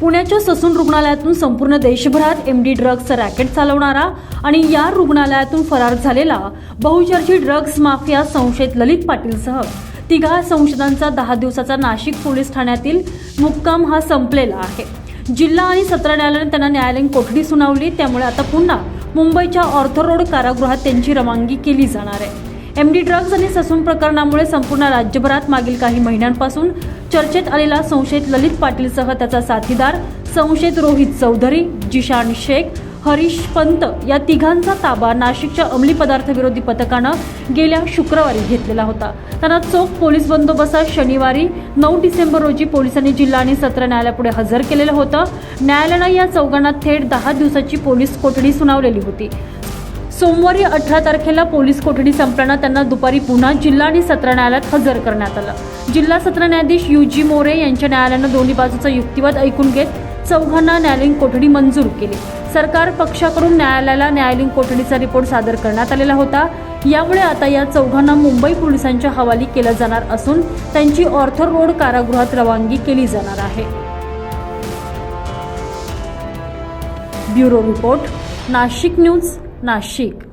पुण्याच्या ससून रुग्णालयातून संपूर्ण देशभरात एम डी ड्रग्जचं रॅकेट चालवणारा आणि या रुग्णालयातून फरार झालेला बहुचर्चित ड्रग्ज माफिया संशयित ललित पाटीलसह तिघा संशयितांचा दहा दिवसाचा नाशिक पोलीस ठाण्यातील मुक्काम हा संपलेला आहे. जिल्हा आणि सत्र न्यायालयाने त्यांना न्यायालयीन कोठडी सुनावली. त्यामुळे आता पुन्हा मुंबईच्या ऑर्थो रोड कारागृहात त्यांची रवानगी केली जाणार आहे. एम डी ड्रग्ज आणि ससून प्रकरणामुळे संपूर्ण राज्यभरात मागील काही महिन्यांपासून चर्चेत आलेला संशयित ललित पाटीलसह त्याचा साथीदार संशयित रोहित चौधरी जिशान शेख हरीश पंत या तिघांचा ताबा नाशिकच्या अंमली पदार्थ विरोधी पथकानं गेल्या शुक्रवारी घेतलेला होता. त्यांना चोख पोलीस बंदोबस्तात शनिवारी नऊ डिसेंबर रोजी पोलिसांनी जिल्हा आणि सत्र न्यायालयापुढे हजर केलेलं होतं. न्यायालयानं या चौघांना थेट दहा दिवसाची पोलीस कोठडी सुनावलेली होती. सोमवारी अठरा तारखेला पोलीस कोठडी संपल्यानं त्यांना दुपारी पुन्हा जिल्हा आणि सत्र न्यायालयात हजर करण्यात आलं. जिल्हा सत्र न्यायाधीश यू जी मोरे यांच्या न्यायालयानं दोन्ही बाजूचा युक्तिवाद ऐकून घेत चौघांना न्यायालयीन कोठडी मंजूर केली. सरकार पक्षाकडून न्यायालयाला न्यायालयीन कोठडीचा रिपोर्ट सादर करण्यात आलेला होता. यामुळे आता या चौघांना मुंबई पोलिसांच्या हवाली केलं जाणार असून त्यांची ऑर्थर रोड कारागृहात रवानगी केली जाणार आहे. Bureau report Nashik news Nashik.